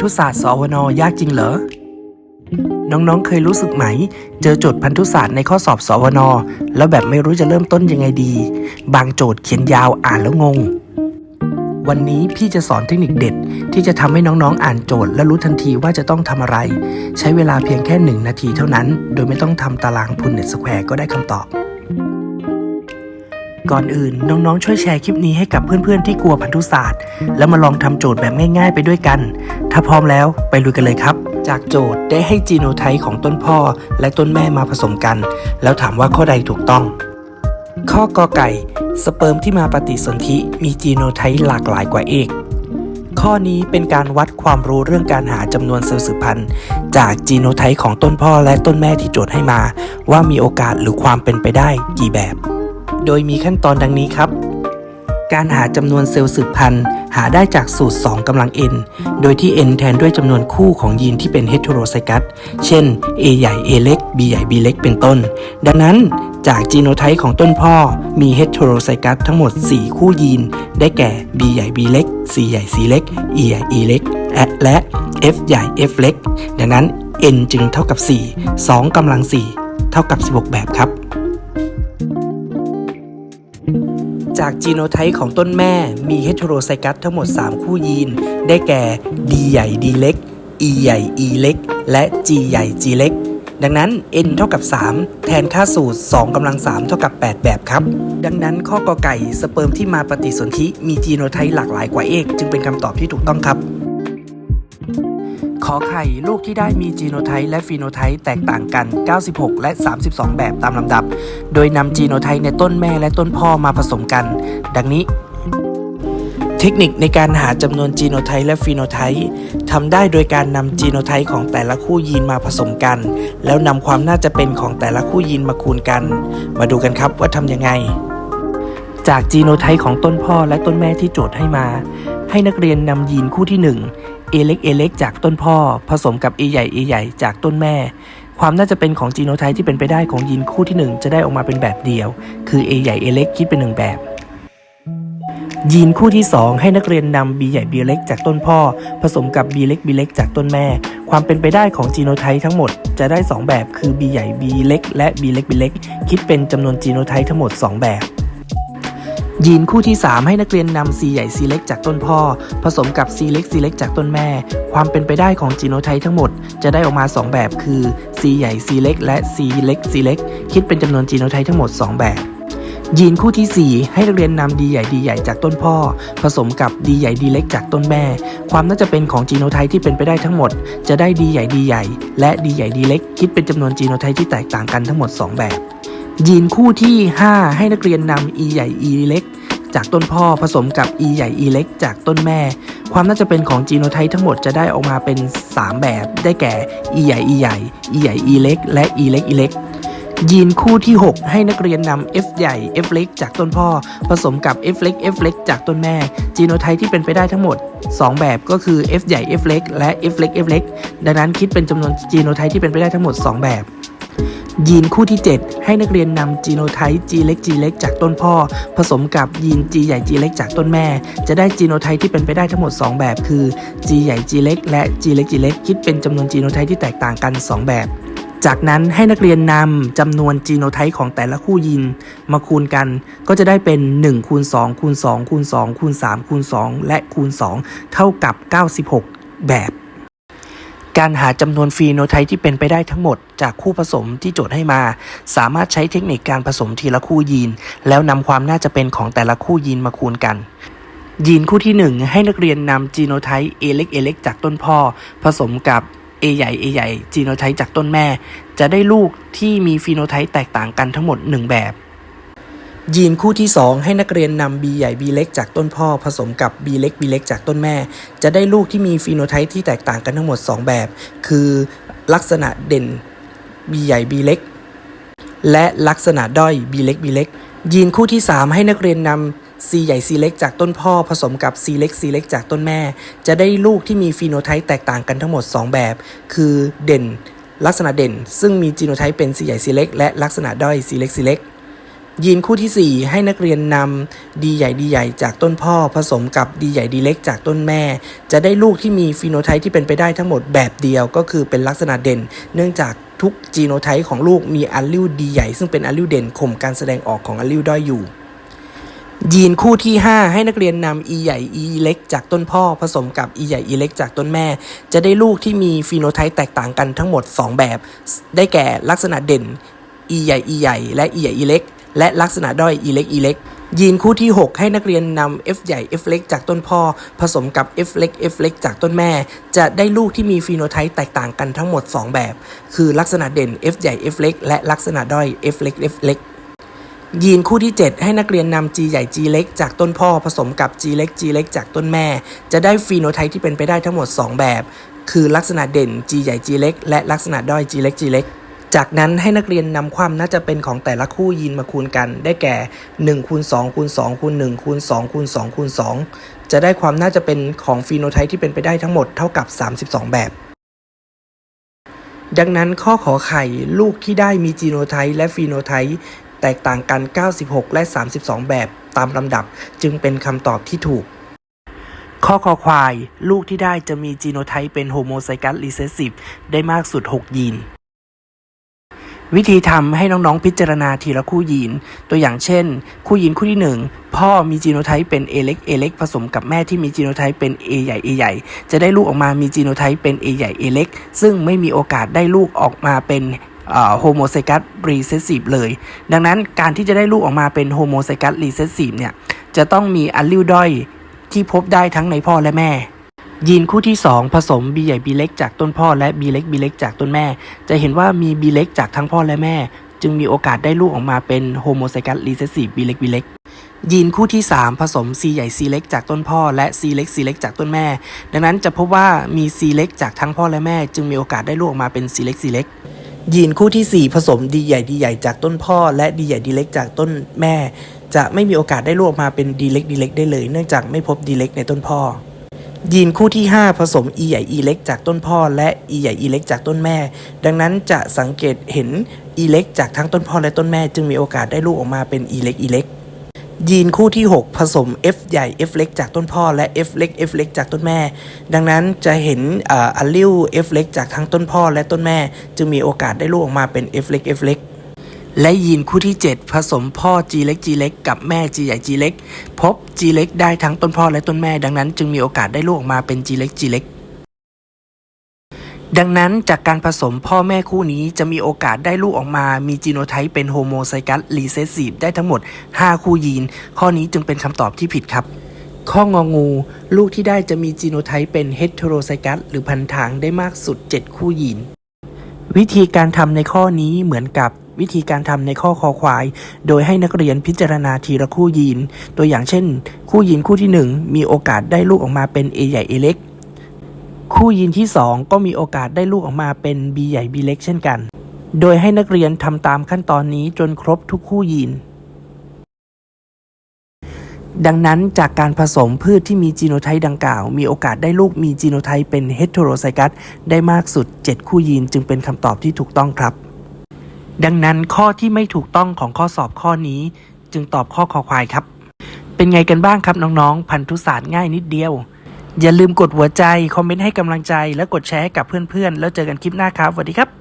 ธุศาสตร์สวนยากจริงเหรอ น้องๆ เคยรู้สึกไหม เจอโจทย์พันธุศาสตร์ในข้อสอบสวนแล้วแบบไม่รู้จะเริ่มต้นยังไงดี บางโจทย์เขียนยาวอ่านแล้วงง วันนี้พี่จะสอนเทคนิคเด็ด ที่จะทำให้น้องๆ อ่านโจทย์และรู้ทันทีว่าจะต้องทำอะไร ใช้เวลาเพียงแค่หนึ่งนาทีเท่านั้น โดยไม่ต้องทำตารางพุนเน็ตสแควร์ก็ได้คำตอบ ก่อนอื่น น้องๆ ช่วยแชร์คลิปนี้ให้กับเพื่อนๆ ที่กลัวพันธุศาสตร์ แล้วมาลองทำโจทย์แบบง่ายๆ ไปด้วยกัน ถ้าพร้อมแล้วไปลุยกันเลยครับ จากโจทย์ได้ให้จีโนไทป์ของต้นพ่อและต้นแม่มาผสมกัน แล้วถามว่าข้อใดถูกต้อง ข้อกอไก่ สเปิร์มที่มาปฏิสนธิมีจีโนไทป์หลากหลายกว่าเอกข้อนี้เป็นการวัดความรู้เรื่องการหาจำนวนเซลล์สืบพันธุ์ จากจีโนไทป์ของต้นพ่อและต้นแม่ที่โจทย์ให้มา ว่ามีโอกาสหรือความเป็นไปได้กี่แบบ โดยมีขั้นตอนดังนี้ครับ การหาจำนวนเซลล์สืบพันธุ์หาได้จากสูตร 2กำลัง n โดยที่ n แทนด้วยจำนวนคู่ของยีนที่เป็นเฮตโรไซกัส เช่น A ใหญ่ A เล็ก B ใหญ่ B เล็ก เป็นต้น ดังนั้นจากจีโนไทป์ของต้นพ่อ มีเฮตโรไซกัสทั้งหมด 4 คู่ยีน ได้แก่ B ใหญ่ B เล็ก C ใหญ่ C เล็ก E ใหญ่ E เล็ก และ F ใหญ่ F เล็ก ดังนั้น n จึงเท่ากับ 4 2กำลัง 4 เท่ากับ 16 แบบครับ จากจีโนไทป์ของต้นแม่มีเฮตโรไซกัสทั้งหมด 3 คู่ยีน ได้แก่ D ใหญ่ D เล็ก E ใหญ่ E เล็ก และ G ใหญ่ G เล็ก ดังนั้น n เท่ากับ 3 แทนค่าสูตร2กำลัง 3 เท่ากับ 8 แบบครับ ดังนั้นข้อกอไก่สเปิร์มที่มาปฏิสนธิมีจีโนไทป์หลากหลายกว่าเอก จึงเป็นคำตอบที่ถูกต้องครับ อไข่ลูกที่ได้มีจีโนไทป์และฟีโนไทป์แตกต่างกัน 96 และ 32 แบบตามลำดับ โดยนำจีโนไทป์ในต้นแม่และต้นพ่อมาผสมกัน ดังนี้ เทคนิคในการหาจำนวนจีโนไทป์และฟีโนไทป์ทำได้โดยการนำจีโนไทป์ของแต่ละคู่ยีนมาผสมกัน แล้วนำความน่าจะเป็นของแต่ละคู่ยีนมาคูณกัน มาดูกันครับว่าทำยังไง จากจีโนไทป์ของต้นพ่อและต้นแม่ที่โจทย์ให้มา ให้นักเรียนนำยีนคู่ที่ 1 A เล็ก A เล็กจากต้นพ่อ ผสมกับ A ใหญ่ A ใหญ่จากต้นแม่ ความน่าจะเป็นของจีโนไทป์ที่เป็นไปได้ของยีนคู่ที่ 1 จะได้ออกมาเป็นแบบเดียว คือ A ใหญ่ A เล็กคิดเป็น1แบบยีนคู่ที่ 2 ให้นักเรียนนำ B ใหญ่ B เล็กจากต้นพ่อ ผสมกับ B เล็ก B เล็กจากต้นแม่ ความเป็นไปได้ของจีโนไทป์ทั้งหมดจะได้ 2 แบบคือ B ใหญ่ B เล็กและ B เล็ก B เล็กคิดเป็นจำนวนจีโนไทป์ทั้งหมด 2 แบบ ยีนคู่ที่ 3 ให้นักเรียนนำ C ใหญ่ C เล็กจากต้นพ่อ ผสมกับ C เล็ก C เล็กจากต้นแม่ ความเป็นไปได้ของจีโนไทป์ทั้งหมด จะได้ออกมา 2 แบบคือ C ใหญ่ C เล็กและ C เล็ก C เล็กคิดเป็นจำนวนจีโนไทป์ทั้งหมด 2 แบบยีนคู่ที่ 4 ให้นักเรียนนำ D ใหญ่ D ใหญ่จากต้นพ่อ ผสมกับ D ใหญ่ D เล็กจากต้นแม่ ความน่าจะเป็นของจีโนไทป์ที่เป็นไปได้ทั้งหมด จะได้ D ใหญ่ D ใหญ่ และ D ใหญ่ D เล็ก คิดเป็นจำนวนจีโนไทป์ที่แตกต่างกันทั้งหมด 2 แบบ ยีนคู่ที่ 5 ให้นักเรียนนำ E ใหญ่ E เล็ก จากต้นพ่อผสมกับ E ใหญ่ E เล็ก จากต้นแม่ ความน่าจะเป็นของจีโนไทป์ทั้งหมดจะได้ออกมาเป็น 3 แบบ ได้แก่ E ใหญ่ E ใหญ่ E ใหญ่ E เล็ก และ E เล็ก E เล็กยีนคู่ที่ 6 ให้นักเรียนนำ F ใหญ่ F เล็ก จากต้นพ่อ ผสมกับ F เล็ก F เล็ก จากต้นแม่ จีโนไทป์ที่เป็นไปได้ทั้งหมด 2 แบบก็คือ F ใหญ่ F เล็ก และ F เล็ก F เล็ก ดังนั้นคิดเป็นจำนวนจีโนไทป์ที่เป็นไปได้ทั้งหมด 2 แบบ ยีนคู่ที่ 7 ให้นักเรียนนำจีโนไทป์ G เล็ก G เล็กจากต้นพ่อ ผสมกับยีน G ใหญ่ G เล็กจากต้นแม่ จะได้จีโนไทป์ที่เป็นไปได้ทั้งหมด 2 แบบ คือ G ใหญ่ G เล็กและ G เล็ก G เล็กคิดเป็นจำนวนจีโนไทป์ที่แตกต่างกัน 2 แบบ จากนั้นให้นักเรียนนำจำนวนจีโนไทป์ของแต่ละคู่ยีนมาคูณกัน ก็จะได้เป็น1คูณ2คูณ2คูณ2คูณ3คูณ2และคูณ 2 เท่ากับ 96 แบบ การหาจำนวนฟีโนไทป์ที่เป็นไปได้ทั้งหมด จากคู่ผสมที่โจทย์ให้มา สามารถใช้เทคนิคการผสมทีละคู่ยีน แล้วนำความน่าจะเป็นของแต่ละคู่ยีนมาคูณกันยีนคู่ที่ 1 ให้นักเรียนนำจีโนไทป์ A เล็ก A เล็กจากต้นพ่อ ผสมกับ A ใหญ่ A ใหญ่จีโนไทป์จากต้นแม่ จะได้ลูกที่มีฟีโนไทป์แตกต่างกันทั้งหมด 1 แบบยีนคู่ที่ 2 ให้นักเรียนนำ B ใหญ่ B เล็กจากต้นพ่อ ผสมกับ B เล็ก B เล็กจากต้นแม่ จะได้ลูกที่มีฟีโนไทป์ที่แตกต่างกันทั้งหมด 2 แบบ คือลักษณะเด่น B ใหญ่ B เล็ก และลักษณะด้อย B เล็ก B เล็ก ยีนคู่ที่ 3 ให้นักเรียนนำ C ใหญ่ C เล็กจากต้นพ่อผสมกับ C เล็ก C เล็กจากต้นแม่ จะได้ลูกที่มีฟีโนไทป์แตกต่างกันทั้งหมด 2 แบบ คือเด่น ลักษณะเด่น ซึ่งมีจีโนไทป์เป็น C ใหญ่ C เล็ก และลักษณะด้อย C เล็ก C เล็กยีนคู่ที่ 4 ให้นักเรียนนำดีใหญ่ดีใหญ่จากต้นพ่อ ผสมกับดีใหญ่ดีเล็กจากต้นแม่ จะได้ลูกที่มีฟีโนไทป์ที่เป็นไปได้ทั้งหมดแบบเดียวก็คือเป็นลักษณะเด่น เนื่องจาก ทุกจีโนไทป์ของลูกมีอัลลิวดีใหญ่ซึ่งเป็นอัลลิวเด่นข่มการแสดงออกของอัลลิวด้อยอยู่ยีนคู่ที่ 5 ให้นักเรียนนำ E ใหญ่ E เล็กจากต้นพ่อผสมกับ E ใหญ่ E เล็กจากต้นแม่ จะได้ลูกที่มีฟีโนไทป์แตกต่างกันทั้งหมด 2 แบบ ได้แก่ลักษณะเด่น E ใหญ่ E ใหญ่ และ E ใหญ่ E เล็ก และลักษณะด้อย E เล็ก E เล็ก ยีนคู่ที่ 6 ให้นักเรียนนำ F ใหญ่ F เล็กจากต้นพ่อ ผสมกับ F เล็ก F เล็กจากต้นแม่ จะได้ลูกที่มีฟีโนไทป์แตกต่างกันทั้งหมด 2 แบบ คือลักษณะเด่น F ใหญ่ F เล็กและลักษณะด้อย F เล็ก F เล็กยีนคู่ที่ 7 ให้นักเรียนนำ G ใหญ่ G เล็กจากต้นพ่อผสมกับ G เล็ก G เล็กจากต้นแม่ จะได้ฟีโนไทป์ที่เป็นไปได้ทั้งหมด 2 แบบ คือลักษณะเด่น G ใหญ่ G เล็กและลักษณะด้อย G เล็ก G เล็ก จากนั้นให้นักเรียนนำความน่าจะเป็นของแต่ละคู่ยีนมาคูณกัน ได้แก่1คูณ2คูณ2คูณ1คูณ2คูณ2คูณ2จะได้ความน่าจะเป็นของฟีโนไทป์ที่เป็นไปได้ทั้งหมดเท่ากับ 32 แบบ ดังนั้นข้อขอไข่ลูกที่ได้มีจีโนไทป์และฟีโนไทป์แตกต่างกัน 96 และ 32 แบบตามลำดับจึงเป็นคำตอบที่ถูก ข้อคอควาย ลูกที่ได้จะมีจีโนไทป์เป็นโฮโมไซกัสรีเซสซีฟได้มากสุด 6 ยีน วิธีทำให้น้องๆพิจารณาทีละคู่ยีน ตัวอย่างเช่น คู่ยีนคู่ที่ 1 พ่อมีจีโนไทป์เป็น A เล็ก A เล็กผสมกับแม่ที่มีจีโนไทป์เป็น A ใหญ่ A ใหญ่ จะได้ลูกออกมามีจีโนไทป์เป็น A ใหญ่ A เล็กซึ่งไม่มีโอกาสได้ลูกออกมาเป็นโฮโมไซกัสรีเซสซีฟเลย ดังนั้นการที่จะได้ลูกออกมาเป็นโฮโมไซกัสรีเซสซีฟเนี่ยจะต้องมีอัลลิวด้อยที่พบได้ทั้งในพ่อและแม่ ยีนคู่ที่ 2 ผสม B ใหญ่ B เล็กจากต้นพ่อและ B เล็ก B เล็กจากต้นแม่ จะเห็นว่ามี B เล็กจากทั้งพ่อและแม่ จึงมีโอกาสได้ลูกออกมาเป็นโฮโมไซกัสรีเซสซีฟ B เล็ก B เล็กยีนคู่ที่ 3 ผสม C ใหญ่ C เล็กจากต้นพ่อและ C เล็ก C เล็กจากต้นแม่ ดังนั้นจะพบว่ามี C เล็กจากทั้งพ่อและแม่ จึงมีโอกาสได้ลูกออกมาเป็น C เล็ก C เล็กยีนคู่ที่ 4 ผสม D ใหญ่ D ใหญ่จากต้นพ่อ และ D ใหญ่ D เล็กจากต้นแม่ จะไม่มีโอกาสได้ลูกออกมาเป็น D เล็ก D เล็กได้เลย เนื่องจากไม่พบ D เล็กในต้นพ่อ ยีนคู่ที่ 5 ผสม E ใหญ่ E เล็กจากต้นพ่อ และ E ใหญ่ E เล็กจากต้นแม่ ดังนั้นจะสังเกตเห็น E เล็กจากทั้งต้นพ่อและต้นแม่ จึงมีโอกาสได้ลูกออกมาเป็น E เล็ก E เล็กยีนคู่ที่ 6 ผสม F ใหญ่ F เล็กจากต้นพ่อ และ F เล็ก F เล็กจากต้นแม่ ดังนั้นจะเห็นอัลลิว F เล็กจากทั้งต้นพ่อและต้นแม่ จึงมีโอกาสได้ลูกออกมาเป็น F เล็ก F เล็ก และยีนคู่ที่ 7 ผสมพ่อ G เล็ก G เล็กกับแม่ G ใหญ่ G เล็ก พบ G เล็กได้ทั้งต้นพ่อและต้นแม่ดังนั้น จึงมีโอกาสได้ลูกออกมาเป็น G เล็ก G เล็กดังนั้นจากการผสมพ่อแม่คู่นี้จะมีโอกาสได้ลูกออกมา มีจีโนไทป์เป็นโฮโมไซกัสรีเซสซีฟได้ทั้งหมด 5 คู่ยีน ข้อนี้จึงเป็นคำตอบที่ผิดครับ ข้ององู ลูกที่ได้จะมีจีโนไทป์เป็นเฮตโรไซกัสหรือพันทางได้มากสุด 7 คู่ยีน วิธีการทำในข้อนี้เหมือนกับ วิธีการทำในข้อคอควาย โดยให้นักเรียนพิจารณาทีละคู่ยีน ตัวอย่างเช่น คู่ยีนคู่ที่ 1 มีโอกาสได้ลูกออกมาเป็น A ใหญ่ A เล็ก คู่ยีนที่ 2 ก็มีโอกาสได้ลูกออกมาเป็น B ใหญ่ B เล็ก เช่นกัน โดยให้นักเรียนทำตามขั้นตอนนี้จนครบทุกคู่ยีนดังนั้นจากการผสมพืชที่มีจีโนไทป์ดังกล่าว มีโอกาสได้ลูกมีจีโนไทป์เป็นเฮตโรไซกัสได้มากสุด 7 คู่ยีนจึงเป็นคำตอบที่ถูกต้องครับ ดังนั้นข้อที่ไม่ถูกต้องของข้อสอบข้อนี้ จึงตอบข้อคอควายครับ เป็นไงกันบ้างครับน้องๆ พันธุศาสตร์ง่ายนิดเดียว อย่าลืมกดหัวใจ คอมเมนต์ให้กำลังใจ และกดแชร์ให้กับเพื่อนๆ แล้วเจอกันคลิปหน้าครับสวัสดีครับ